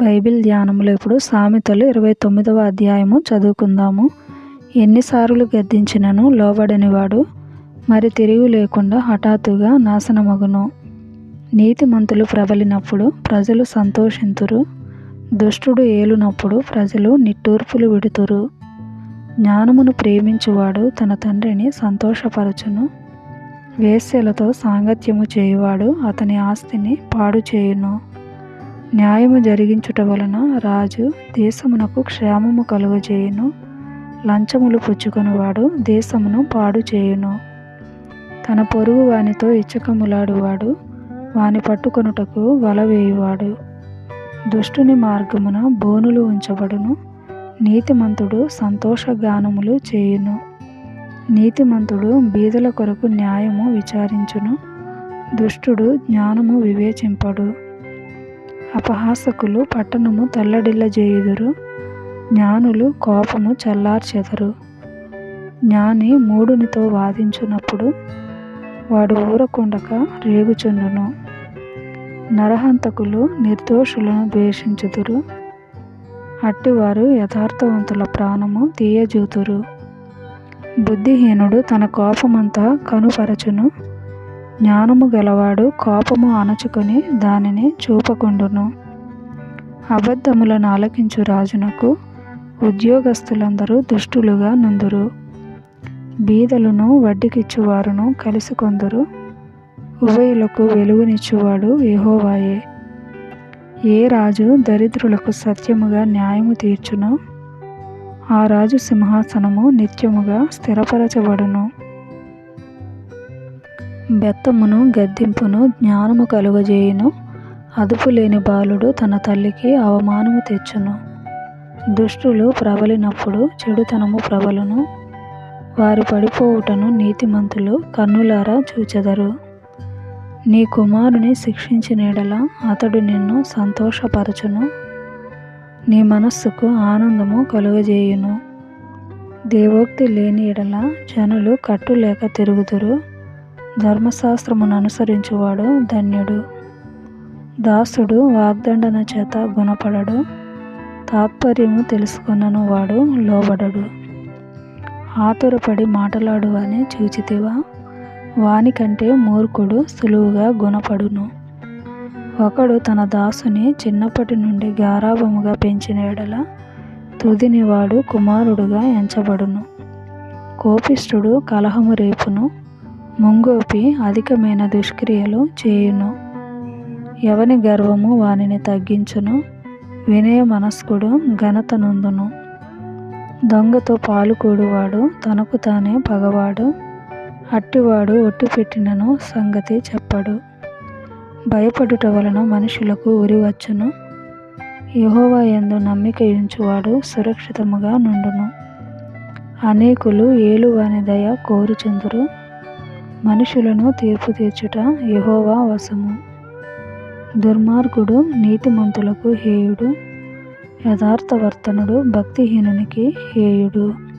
Bible ధ్యానంలో ఇప్పుడు సామెతలు ఇరవై తొమ్మిదవ అధ్యాయము చదువుకుందాము. ఎన్నిసార్లు గద్దించినను లోబడనివాడు మరి తిరిగి లేకుండా హఠాత్తుగా నాశనమగును. నీతిమంతులు ప్రబలినప్పుడు ప్రజలు సంతోషింతురు దుష్టుడు ఏలునప్పుడు ప్రజలు నిట్టూర్పులు విడుతురు. జ్ఞానమును ప్రేమించువాడు తన తండ్రిని సంతోషపరచును. వేశ్యలతో సాంగత్యము చేయువాడు అతని ఆస్తిని పాడు చేయును న్యాయము జరిగించుట వలన రాజు దేశమునకు క్షేమము కలుగజేయును. లంచములు పుచ్చుకొనివాడు దేశమును పాడు చేయును. తన పొరుగు వానితో ఇచ్చకములాడువాడు వాని పట్టుకొనుటకు వల వేయువాడు. దుష్టుని మార్గమున బోనులు ఉంచబడును. నీతిమంతుడు సంతోషగానములు చేయును. నీతిమంతుడు బీదల కొరకు న్యాయము విచారించును. దుష్టుడు జ్ఞానము వివేచింపడు. అపహాసకులు పట్టణము తల్లడిల్లజేయుదురు. జ్ఞానులు కోపము చల్లార్చెదరు. జ్ఞాని మూడునితో వాదించున్నప్పుడు వాడు ఊరకుండక రేగుచుండును. నరహంతకులు నిర్దోషులను ద్వేషించుదురు. అట్టివారు యథార్థవంతుల ప్రాణము తీయజూతురు. బుద్ధిహీనుడు తన కోపమంతా కనుపరచును. జ్ఞానము గలవాడు కోపము అణచుకొని దానిని చూపకుండును. అబద్ధములను ఆలకించు రాజునకు ఉద్యోగస్తులందరూ దుష్టులుగా నుందురు. బీదలను వడ్డీకిచ్చువారును కలిసి కొందరు ఉభయులకు వెలుగునిచ్చువాడు ఏహోవాయే ఏ రాజు దరిద్రులకు సత్యముగా న్యాయము తీర్చునో ఆ రాజు సింహాసనము నిత్యముగా స్థిరపరచబడును. బెత్తమును గద్దింపును జ్ఞానము కలుగజేయును. అదుపు లేని బాలుడు తన తల్లికి అవమానము తెచ్చును. దుష్టులు ప్రబలినప్పుడు చెడుతనము ప్రబలును. వారి పడిపోవుటను నీతిమంతులు కన్నులారా చూచెదరు. నీ కుమారుని శిక్షించినీడల అతడు నిన్ను సంతోషపరచును. నీ మనస్సుకు ఆనందము కలుగజేయును. దేవోక్తి లేని ఎడల జనులు కట్టులేక తిరుగుదురు. ధర్మశాస్త్రమును అనుసరించువాడు ధన్యుడు. దాసుడు వాగ్దండన చేత గుణపడడు. తాత్పర్యము తెలుసుకున్నను వాడు లోబడడు. ఆతురపడి మాటలాడు అని చూచితివా? వానికంటే మూర్ఖుడు సులువుగా గుణపడును. ఒకడు తన దాసుని చిన్నప్పటి నుండి గారాభముగా పెంచిన ఎడల తుదిని వాడు కుమారుడుగా ఎంచబడును. కోపిష్ఠుడు కలహము రేపును ముంగోపి అధికమైన దుష్క్రియలు చేయును. ఎవని గర్వము వానిని తగ్గించును. వినయ మనస్కుడు ఘనత నొందును. దొంగతో పాలుకూడువాడు తనకు తానే పగవాడు. అట్టివాడు ఒట్టి పెట్టినను సంగతి చెప్పడు. భయపడుట వలన మనుషులకు ఉరి వచ్చును. యహోవా ఎందు నమ్మిక ఉంచువాడు సురక్షితముగా నుండును. అనేకులు ఏలువాని దయ కోరుచుందురు. మనుషులను తీర్పు తీర్చుట యహోవా వశము. దుర్మార్గుడు నీతిమంతులకు హేయుడు యథార్థవర్తనుడు భక్తిహీనునికి హేయుడు.